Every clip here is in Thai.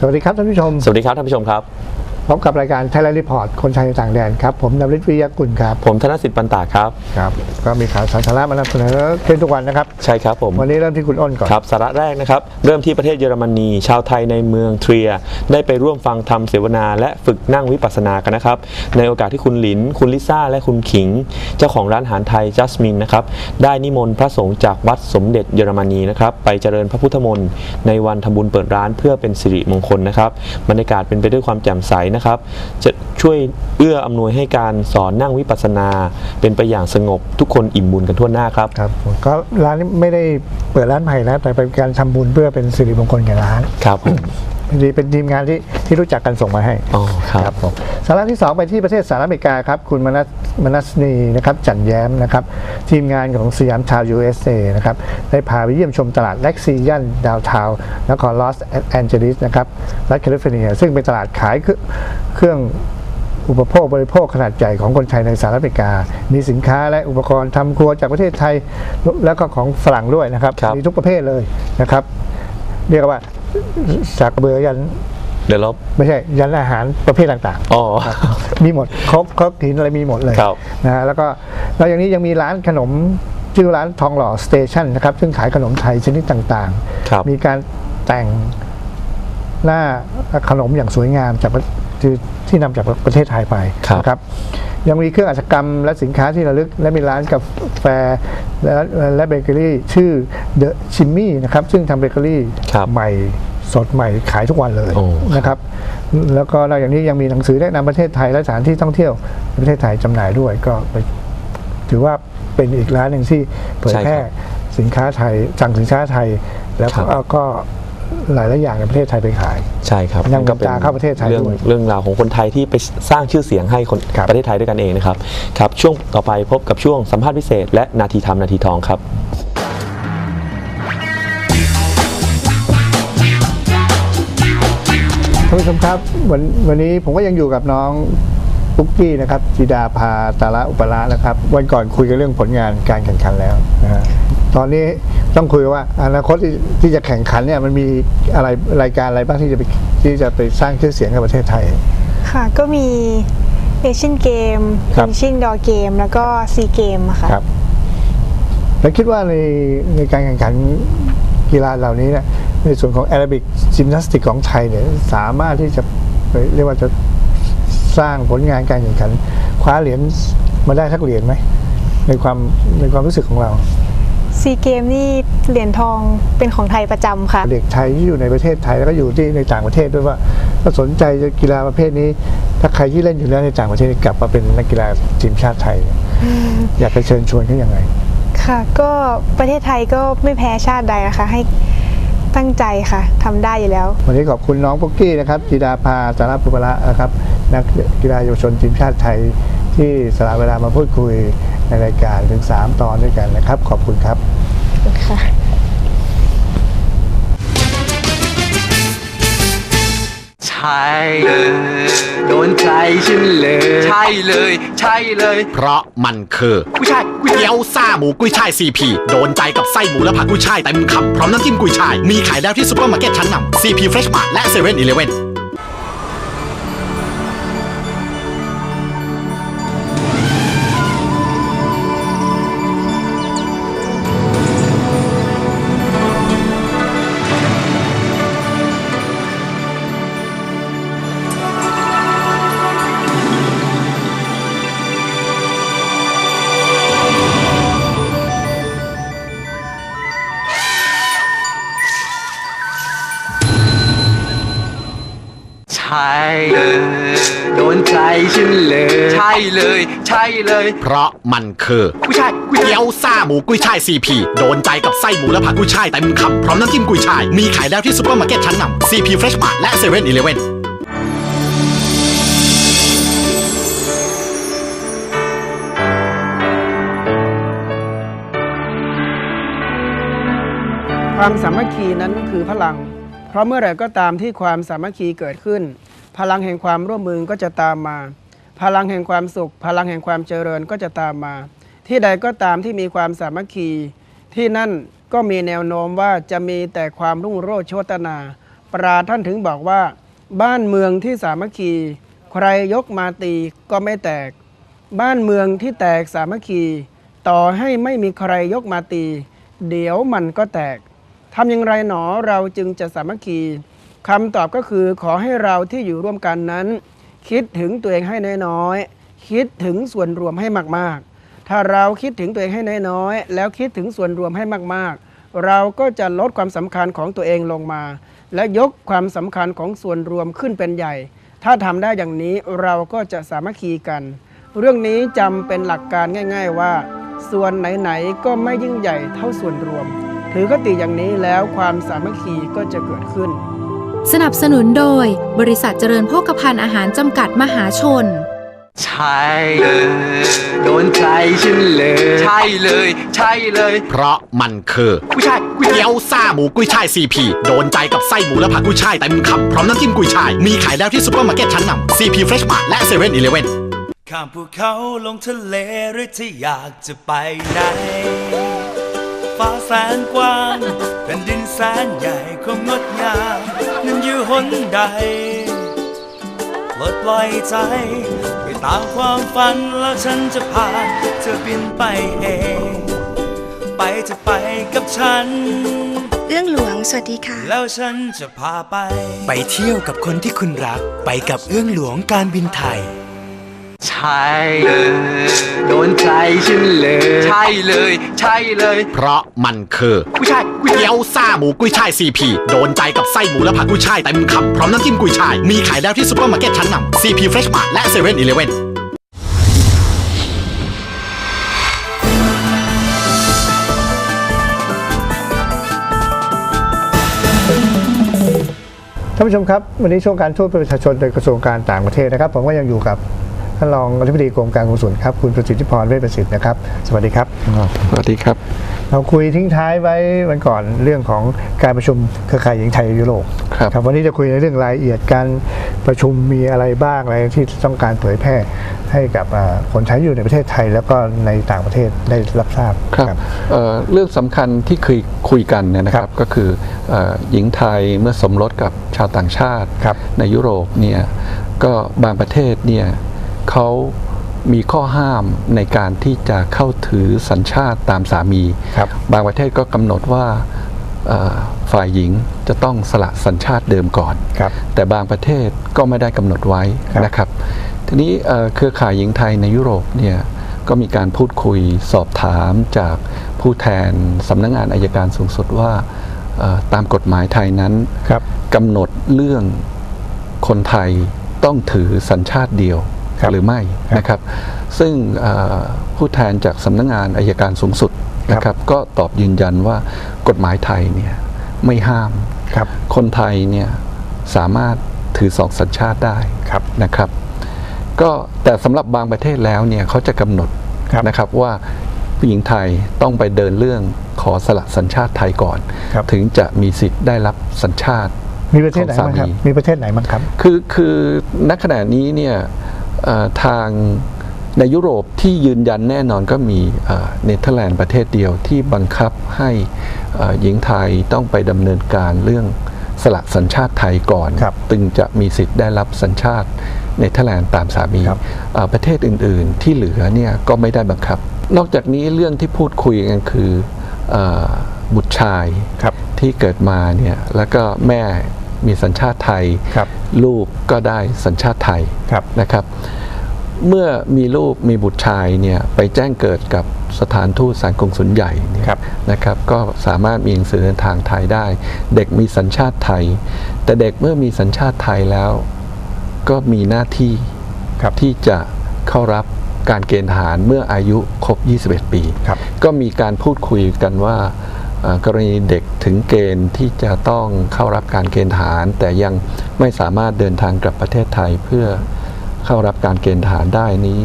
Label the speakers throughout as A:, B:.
A: สวัสดีครับท่านผู้ชม
B: สวัสดีครับท่านผู้ชมครับ
A: พบกับรายการไทยแลนด์รีพอร์ตคนไทยในต่างแดนครับ ผมนฤทธิ์วิยากุลครับ
B: ผมธนสิทธิ์ปันตาครับ
A: ครับ ก็มีข่าวสาระมานำเสนอเช่นทุกวันนะครับ
B: ใช่ครับผม
A: วันนี้เริ่มที่คุณอ้นก่อน
B: ครับ สาระแรกนะครับ เริ่มที่ประเทศเยอรมนี ชาวไทยในเมืองเทรีย ได้ไปร่วมฟังธรรมเสวนา และฝึกนั่งวิปัสสนากันนะครับ ในโอกาสที่คุณหลิน คุณลิซ่า และคุณขิง เจ้าของร้านอาหารไทยจัสมินนะครับ ได้นิมนต์พระสงฆ์จากวัดสมเด็จเยอรมนีนะครับ ไปเจริญพระพุทธมนต์ในวันทำบุญเปิดร้านเพื่อเป็นสิริมงคลนะครับ บรรยากาศเป็นไปด้วยความแจ่มใสนะครับ จะช่วยเอื้ออำนวยให้การสอนนั่งวิปัสสนา เป็นไปอย่างสงบทุกคนอิ่มบุญกันทั่วหน้าครับ
A: ครับผมก็ร้านนี้ไม่ได้เปิดร้านใหม่แล้วแต่เป็นการทำบุญเพื่อเป็นสิริมงคลแก่ร้าน
B: ครับผม
A: พอดีเป็นทีมงานที่ที่รู้จักกันส่งมาให้
B: อ๋อครับ
A: ผมสาระที่ 2 ไปที่ประเทศสหรัฐอเมริกาครับคุณมนัสมนัสนีนะครับจันแย้มนะครับทีมงานของสยามชาว USA นะครับได้พาไปเยี่ยมชมตลาดเล็กซียันดาวทาวนครลอสแอนเจลิสนะครับรัฐแคลิฟอร์เนีย ซึ่งเป็นตลาดขายเครื่องเครื่องอุปโภคบริโภคขนาดใหญ่ของคนไทยในสหรัฐอเมริกา มีสินค้าและอุปกรณ์ทำครัวจากประเทศไทย แล้วก็ของฝรั่งด้วยนะครับ
B: ครับ
A: มีทุกประเภทเลยนะครับ เรียกว่าจากกระเบือยัน
B: เดี๋ยวเรา
A: ไม่ใช่ยันอาหารประเภทต่าง
B: อ๋อ
A: ๆมีหมดครกครกหินอะไรมีหมดเลย
B: ครับ
A: นะฮะแล้วก็แล้วอย่างนี้ยังมีร้านขนมชื่อร้านทองหล่อสเตชันนะครับ ซึ่งขายขนมไทยชนิดต่าง
B: ครับ
A: มีการแต่งหน้าขนมอย่างสวยงามจากประที่ที่นำจากประเทศไทยไป
B: ครับ
A: นะครับ ยังมีเครื่องอัจฉกรรมและสินค้าที่ระลึก และมีร้านกาแฟและและเบเกอรี่ชื่อเดอะชิมมี่นะครับ ซึ่งทำเบเกอรี่
B: ครับ
A: ใหม่สดใหม่ขายทุกวันเลย
B: โอ้
A: นะครับ แล้วก็นอกจากนี้ยังมีหนังสือแนะนำประเทศไทยและสถานที่ท่องเที่ยวในประเทศไทยจำหน่ายด้วย ก็ไปถือว่าเป็นอีกร้านหนึ่งที่เผยแพร่
B: ใช่ครับ
A: สินค้าไทยสั่งสินค้าไทย แล้วก็
B: ครับ
A: ก็ หลายหลายๆอย่างในประเทศไทยไปขาย
B: ใช่ครับ
A: ยัง
B: ก็เป็น
A: ตาเข้าประเทศไทย
B: เรื่อง
A: ด้วย
B: เรื่องราวของคนไทยที่ไปสร้างชื่อเสียงให้คน
A: ครับ
B: ประเทศไทยด้วยกันเองนะครับครับช่วงต่อไปพบกับช่วงสัมภาษณ์พิเศษ และนาทีทำนาทีทองครับ
A: ท่านผู้ชมครับวันวันนี้ผมก็ยังอยู่กับน้องปุ๊กกี้นะครับจิดาภาตาระอุปรานะครับ วันก่อนคุยกันเรื่องผลงานการแข่งขันแล้วนะฮะ ตอนนี้ต้องคุยว่าอนาคตที่ที่จะแข่งขันเนี่ยมันมีอะไรรายการอะไรบ้างที่จะไปที่จะไปสร้างชื่อเสียงให้ประเทศไทย
C: ค่ะก็มีเอเชียนเกม
A: ครับ
C: เอเชียนดอเกมแล้วก็ซีเกมค่ะ
A: ครับ แล้วคิดว่าในในการแข่งขันกีฬาเหล่านี้เนี่ยในส่วนของแอโรบิกจิมนาสติกของไทยเนี่ยสามารถที่จะไปเรียกว่าจะสร้างผลงานการแข่งขัน คว้าเหรียญมาได้สักเหรียญไหมในความในความรู้สึกของเรา
C: ซีเกมนี่เหรียญทองเป็นของไทยประจำค่ะ
A: เด็กไทยที่อยู่ในประเทศไทยแล้วก็อยู่ที่ในต่างประเทศด้วยว่าถ้าสนใจกีฬาประเภทนี้ ถ้าใครที่เล่นอยู่แล้วในต่างประเทศกลับมาเป็นนักกีฬาทีมชาติไทยเนี่ยอยากจะเชิญชวนเขาอย่างไร
C: ค่ะก็ประเทศไทยก็ไม่แพ้ชาติใดนะคะให้ตั้งใจค่ะทำได้อยู่แล้ว
A: วันนี้ขอบคุณน้องปุ๊กกี้นะครับจิดาภาสาระปุปละนะครับนักกีฬาเยาวชนทีมชาติไทยที่สละเวลามาพูดคุยในรายการถึง 3 ตอนด้วยกันนะครับ ขอบคุณครับ
C: ค่ะ
D: ใช่เลยโดนใจฉันเลย ใช่เลย ใช่เลย
E: เพราะมันคือ
D: ผู้ชายผู้ชาย
E: เกี๊ยวซ่าหมูกุ้ยช่ายซีพีโดนใจกับไส้หมูและผักกุ้ยช่ายเต็มคำพร้อมน้ำจิ้มกุ้ยช่าย มีขายแล้วที่ซุปเปอร์มาร์เก็ตชั้นนำซีพีเฟรชมาร์และเซเว่นอีเลเว่น
D: ใช่เลยโดนใจฉันเลย ใช่เลย ใช่เลย
E: เพราะมันคือ
D: ผู้ชายผู้ชาย
E: เกี๊ยวซ่าหมูกุ้ยช่ายซีพีโดนใจกับไส้หมูและผักกุ้ยช่ายเต็มคำพร้อมน้ำจิ้มกุ้ยช่าย มีขายแล้วที่ซุปเปอร์มาร์เก็ตชั้นนำซีพีเฟรชมาร์และเซเว่นอีเลเว่น
F: ความสามัคคีนั้นคือพลัง เพราะเมื่อไหร่ก็ตามที่ความสามัคคีเกิดขึ้น พลังแห่งความร่วมมือก็จะตามมา พลังแห่งความสุข พลังแห่งความเจริญก็จะตามมา ที่ใดก็ตามที่มีความสามัคคี ที่นั่นก็มีแนวโน้มว่าจะมีแต่ความรุ่งโรจน์โชตนา ปราท่านถึงบอกว่า บ้านเมืองที่สามัคคี ใครยกมาตีก็ไม่แตก บ้านเมืองที่แตกสามัคคี ต่อให้ไม่มีใครยกมาตี เดี๋ยวมันก็แตก ทำอย่างไรหนอเราจึงจะสามัคคีคำตอบก็คือขอให้เราที่อยู่ร่วมกันนั้น คิดถึงตัวเองให้น้อยๆคิดถึงส่วนรวมให้มากๆ ถ้าเราคิดถึงตัวเองให้น้อยๆแล้วคิดถึงส่วนรวมให้มากๆ เราก็จะลดความสำคัญของตัวเองลงมา และยกความสำคัญของส่วนรวมขึ้นเป็นใหญ่ ถ้าทำได้อย่างนี้เราก็จะสามัคคีกัน เรื่องนี้จำเป็นหลักการง่าย ๆ ว่า ส่วนไหนๆก็ไม่ยิ่งใหญ่เท่าส่วนรวม ถือคติอย่างนี้แล้วความสามัคคีก็จะเกิดขึ้น
G: สนับสนุนโดย บริษัทเจริญโภคภัณฑ์อาหารจำกัดมหาชน
D: ใช่เลยโดนใจฉันเลย ใช่เลย ใช่เลย
E: เพราะมันคือ
D: ผู้ชายผู้ชาย
E: เกี๊ยวซ่าหมูกุ้ยช่ายซีพีโดนใจกับไส้หมูและผักกุ้ยช่ายเต็มคำพร้อมน้ำจิ้มกุ้ยช่าย มีขายแล้วที่ซุปเปอร์มาร์เก็ตชั้นนำซีพีเฟรชมาและเซเว่นอีเลฟเว่น
H: ข้ามภูเขาลงทะเลหรือที่อยากจะไปไหน ฟ้าแสนกว้างแผ่นดินแสนใหญ่คงงดงามนั้นอยู่หนใดปลดปล่อยใจไปตามความฝันแล้วฉันจะพาเธอบินไปเอง ไปจะไปกับฉัน
I: เอื้องหลวงสวัสดีค่ะ
H: แล้วฉันจะพาไป
J: ไปเที่ยวกับคนที่คุณรัก ไปกับเอื้องหลวงการบินไทย
D: ใช่เลย โดนใจฉันเลย ใช่เลย ใช่เลย
E: เพราะมันคือ
D: ผู้ชายผู้ชาย
E: เกี๊ยวซ่าหมูกุ้ยช่ายซีพีโดนใจกับไส้หมูและผักกุ้ยช่ายเต็มคำพร้อมน้ำจิ้มกุ้ยช่าย มีขายแล้วที่ซุปเปอร์มาร์เก็ตชั้นนำซีพีเฟรชมาและเซเว่นอีเลฟเว่น
A: ท่านผู้ชมครับ วันนี้ช่วงการทูตประชาชนโดยกระทรวงการต่างประเทศนะครับ ผมก็ยังอยู่กับ ท่านรองอธิบดีกรมการกงสุลครับคุณประสิทธิพรเวชประสิทธิ์นะครับ สวัสดีครับ
B: สวัสดีครับ
A: เราคุยทิ้งท้ายไว้วันก่อนเรื่องของการประชุมเครือข่ายหญิงไทยยุโรป
B: ครับ
A: วันนี้จะคุยในเรื่องรายละเอียดการประชุมมีอะไรบ้างอะไรที่ต้องการเผยแพร่ให้กับอ่าคนไทยอยู่ในประเทศไทย แล้วก็ในต่างประเทศได้รับทราบ
K: ครับเอ่อเรื่องสำคัญที่เคยคุยกันเนี่ยนะครับก็คือเอ่อหญิงไทยเมื่อสมรสกับชาวต่างชาติ
A: ครับ
K: ในยุโรปเนี่ยก็บางประเทศเนี่ย เขามีข้อห้ามในการที่จะเข้าถือสัญชาติตามสามี
A: ครับ
K: บางประเทศก็กำหนดว่าเอ่อฝ่ายหญิงจะต้องสละสัญชาติเดิมก่อน
A: ครับ
K: แต่บางประเทศก็ไม่ได้กำหนดไว้
A: ครับ
K: นะครับ ทีนี้เอ่อเครือข่ายหญิงไทยในยุโรปเนี่ยก็มีการพูดคุยสอบถามจากผู้แทนสำนักงงานอายการสูงสุดว่าเอ่อตามกฎหมายไทยนั้น
A: ครับ
K: กำหนดเรื่องคนไทยต้องถือสัญชาติเดียว
A: ครับ
K: หรือไม่
A: ครับ
K: นะครับ ซึ่งเอ่อผู้แทนจากสำนักงงานอายการสูงสุดนะครับ ก็ตอบยืนยันว่ากฎหมายไทยเนี่ยไม่ห้าม
A: ครับ
K: คนไทยเนี่ยสามารถถือสองสัญชาติได้
A: ครับ
K: นะครับ ก็แต่สำหรับบางประเทศแล้วเนี่ยเขาจะกำหนด
A: ครับ
K: นะครับว่าผู้หญิงไทยต้องไปเดินเรื่องขอสละสัญชาติไทยก่อน
A: ครับ
K: ถึงจะมีสิทธิ์ได้รับสัญชาติ
A: มีประเทศไหนบ้างครับ
K: ของสามี
A: มีประเทศไหนบ้างครับ
K: คือคือณขณะนี้เนี่ยเอ่อ ทางในยุโรปที่ยืนยันแน่นอนก็มีเอ่อเนเธอร์แลนด์ประเทศเดียวที่บังคับให้เอ่อหญิงไทยต้องไปดำเนินการเรื่องสละสัญชาติไทยก่อน
A: ครับ
K: จึงจะมีสิทธิ์ได้รับสัญชาติเนเธอร์แลนด์ตามสามี
A: ครับ
K: เอ่อประเทศอื่น ๆ ที่เหลือเนี่ยก็ไม่ได้บังคับ นอกจากนี้เรื่องที่พูดคุยกันคือเออบุตรชาย
A: ครับ
K: ที่เกิดมาเนี่ยแล้วก็แม่มีสัญชาติไทย
A: ครับ
K: ลูกก็ได้สัญชาติไทย
A: ครับ
K: นะครับ เมื่อมีลูกมีบุตรชายเนี่ยไปแจ้งเกิดกับสถานทูตสารกงสุลใหญ่เนี่ย
A: ครับ
K: นะครับ ก็สามารถมีหนังสือเดินทางไทยได้ เด็กมีสัญชาติไทย แต่เด็กเมื่อมีสัญชาติไทยแล้ว ก็มีหน้าที่
A: ครับ
K: ที่จะเข้ารับการเกณฑ์ทหารเมื่ออายุครบ 21 ปี
A: ครับ
K: ก็มีการพูดคุยกันว่าเอ่อ กรณีเด็กถึงเกณฑ์ที่จะต้องเข้ารับการเกณฑ์ทหาร แต่ยังไม่สามารถเดินทางกลับประเทศไทยเพื่อเข้ารับการเกณฑ์ทหารได้นี้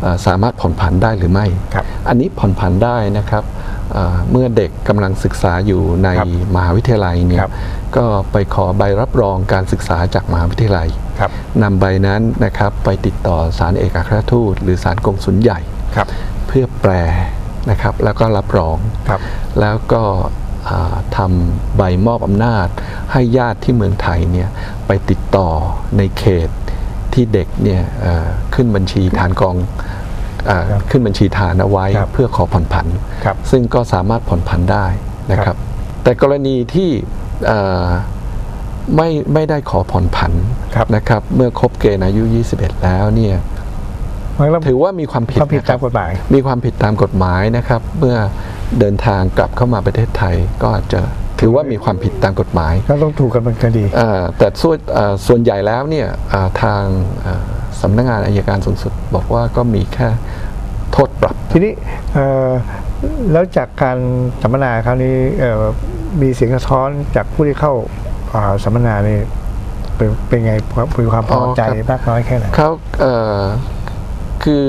K: เอ่อสามารถผ่อนผันได้หรือไม่
A: ครับ
K: อันนี้ผ่อนผันได้นะครับเอ่อเมื่อเด็กกำลังศึกษาอยู่ใน
A: ครับ
K: มหาวิทยาลัยเนี่
A: ค
K: ย
A: รับ
K: ก็ไปขอใบรับรองการศึกษาจากมหาวิทยาลัย
A: ครับ
K: นำใบนั้นนะครับไปติดต่อสารเอกอัครราชทูต หรือสารกงสุลใหญ่
A: ครับ
K: เพื่อแปล นะครับแล้วก็รับรอง
A: ครับ
K: แล้วก็อ่าทำใบมอบอำนาจ ให้ญาติที่เมืองไทยเนี่ยไปติดต่อในเขตที่เด็กเนี่ยเอ่อขึ้นบัญชีฐานกองอา
A: ครับ
K: ขึ้นบัญชีฐานเอาไว้
A: ครับ
K: เพื่อขอผ่อนผัน
A: ครับ
K: ซึ่งก็สามารถผ่อนผันได้นะค
A: ครั
K: รับ
A: บ
K: แต่กรณีที่เอ่อไม่ไม่ได้ขอผ่อนผัน
A: ครับ
K: นะครับ เมื่อครบเกณฑ์อายุ 21 แล้วเนี่ย
A: มันก็
K: ถือว่ามีความผิด
A: ความผิด
K: นะค
A: ตา
K: รั
A: ม
K: บ
A: กฎหมาย
K: มีความผิดตามกฎหมายนะครับ เมื่อเดินทางกลับเข้ามาประเทศไทยก็อาจจะถือว่ามีความผิดตามกฎหมาย
A: ก็ต้องถูกกันเป็นคดี
K: เอ่อแต่ส่วนเอ่อส่วนใหญ่แล้วเนี่ยเอ่อทางเอ่อสำนักงานอายการสูงสุด บอกว่าก็มีแค่โทษปรับ
A: ทีนี้เอ่อแล้วจากการสัมมนาคราวนี้เอ่อมีเสียงสะท้อนจากผู้ที่เข้าอ่าสัมมนานี่เป็นเป็นไงมีความพอใจ
K: อ๋อครับ
A: มากน้อยแค่ไหน
K: เขาเอ่อ คือ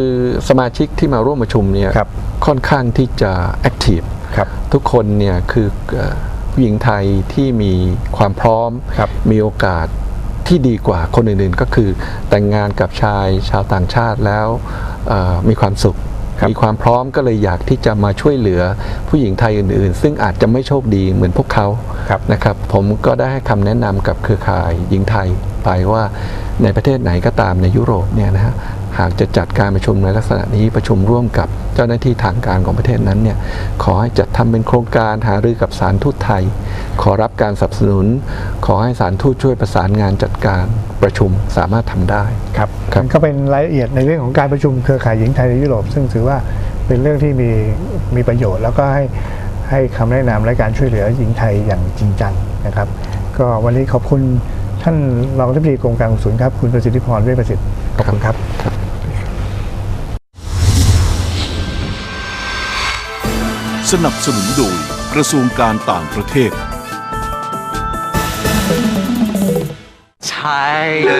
K: สมาชิกที่มาร่วมประชุมเนี่ย
A: ครับ
K: ค่อนข้างที่จะแอคทีฟ
A: ครับ
K: ทุกคนเนี่ยคือเอ่อผู้หญิงไทยที่มีความพร้อม
A: ครับ
K: มีโอกาสที่ดีกว่าคนอื่นๆ ก็คือแต่งงานกับชายชาวต่างชาติแล้วเอ่อมีความสุข
A: ครับ
K: มีความพร้อมก็เลยอยากที่จะมาช่วยเหลือผู้หญิงไทยอื่นๆ ซึ่งอาจจะไม่โชคดีเหมือนพวกเขา
A: ครับ
K: นะครับ ผมก็ได้ให้คำแนะนำกับเครือข่ายหญิงไทยไปว่าในประเทศไหนก็ตามในยุโรปเนี่ยนะฮะ หากจะจัดการประชุมในลักษณะนี้ประชุมร่วมกับเจ้าหน้าที่ทางการของประเทศนั้นเนี่ยขอให้จัดทำเป็นโครงการหารือกับสารทูตไทย ขอรับการสนับสนุน ขอให้สารทูตช่วยประสานงานจัดการประชุมสามารถทำได้
A: ครับ
K: ครับ
A: มันก็เป็นรายละเอียดในเรื่องของการประชุมเครือข่ายหญิงไทยในยุโรป ซึ่งถือว่าเป็นเรื่องที่มีมีประโยชน์ แล้วก็ให้ให้คำแนะนำและการช่วยเหลือหญิงไทยอย่างจริงจังนะครับ ก็วันนี้ขอบคุณท่านรองทิบดีกรมการกุศลครับ คุณประสิทธิพรเวชประสิทธิ์ขอบคุณครับ
L: สนับสนุนโดยกระทรวงการต่างประเทศ
D: ใช่เล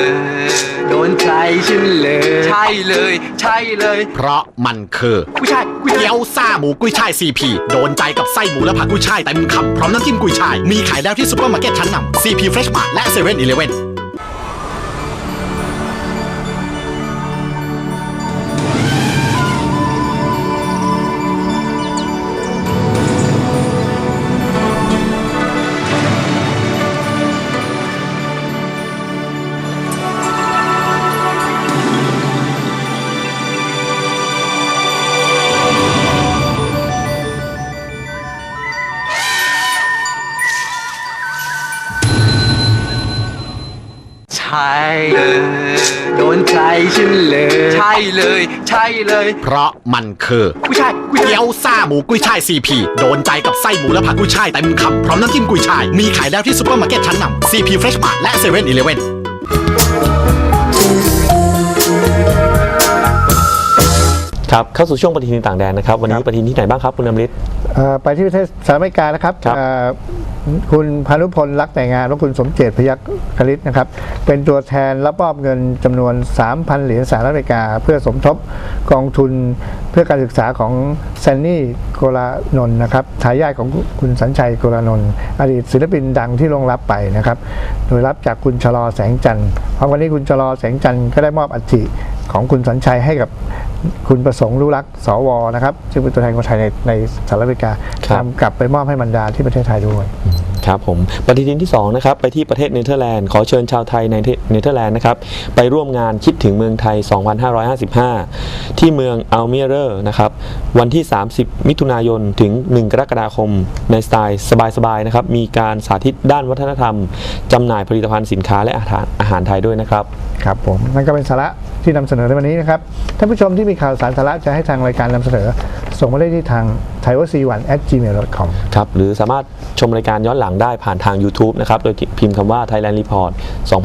D: ยโดนใจฉันเลย ใช่เลย ใช่เลย
E: เพราะมันคือ
D: ผู้ชายผู้ชาย
E: เกี๊ยวซ่าหมูกุ้ยช่ายซีพีโดนใจกับไส้หมูและผักกุ้ยช่ายเต็มคำพร้อมน้ำจิ้มกุ้ยช่าย มีขายแล้วที่ซุปเปอร์มาร์เก็ตชั้นนำซีพีเฟรชมาและเซเว่นอีเลเว่น
D: ใช่เลย เพ
E: ราะมันคือ
D: ผู้ชายผู้ชาย
E: เกี๊ยวซ่าหมูกุ้ยช่ายซีพีโดนใจกับไส้หมูและผักกุ้ยช่ายเต็มคำพร้อมน้ำจิ้มกุ้ยช่าย มีขายแล้วที่ซุปเปอร์มาร์เก็ตชั้นนำซีพีเฟรชมาและเซเว่นอีเลเว่น
B: ครับเข้าสู่ช่วงปฏิทินต่างแดนนะครับ วันนี้ปฏิทินที่ไหนบ้างครับคุณอมฤทธิ์
A: เอ่อไปที่ประเทศสหรัฐอเมริกานะครับ
B: ครับ
A: เอ่อ คุณพานุพลรักแต่งงานและคุณสมเจตพยัคฆลิตนะครับ เป็นตัวแทนรับมอบเงินจำนวน 3,000 เหรียญสหรัฐอเมริกา เพื่อสมทบกองทุนเพื่อการศึกษาของแซนนี่โกลานนนะครับทายาทของคุณสัญชัยโกลานนอดีตศิลปินดังที่ลงรับไปนะครับ โดยรับจากคุณชะลอแสงจันทร์พร้อมกันนี้คุณชะลอแสงจันทร์ก็ได้มอบอัฐิของคุณสัญชัยให้กับคุณประสงค์รู้รักสวนะครับ ซึ่งเป็นตัวแทนคนไทยในในสหรัฐอเมริกา
B: ครับ
A: นำกลับไปมอบให้บรรดาที่ประเทศไทยด้วย
B: ครับผมปฏิทินที่2นะครับไปที่ประเทศเนเธอร์แลนด์ขอเชิญชาวไทยในเนเธอร์แลนด์นะครับไปร่วมงานคิดถึงเมืองไทย 2555 ที่เมืองอัลเมียเรอร์นะครับวันที่ 30 มิถุนายนถึง 1 กรกฎาคมในสไตล์สบายๆนะครับมีการสาธิตด้านวัฒนธรรมจำหน่ายผลิตภัณฑ์สินค้าและอาหารอาหารไทยด้วยนะครับ
A: ครับผมนั่นก็เป็นสาระที่นำเสนอในวันนี้นะครับท่านผู้ชมที่มีข่าวสารสาระจะให้ทางรายการนำเสนอ ส่งมาได้ที่ทาง t h a i w a c 1 at gmail.com
B: ครับหรือสามารถชมรายการย้อนหลังได้ผ่านทาง YouTube นะครับโดยพิมพ์คำว่า Thailand Report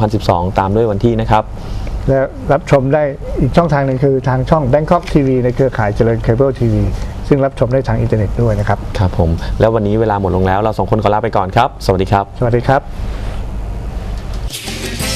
B: 2012 ตามด้วยวันที่นะครับ
A: และรับชมได้อีกช่องทางหนึ่งคือทางช่อง Bangkok TV ในเครือข่ายเจริญเคเบิลทีวีซึ่งรับชมได้ทางอินเทอร์เน็ตด้วยนะครับ
B: ครับผม แล้ววันนี้เวลาหมดลงแล้วเราสองคนขอลาไปก่อนครับ สวัสดีครับ
A: สวัสดีครับ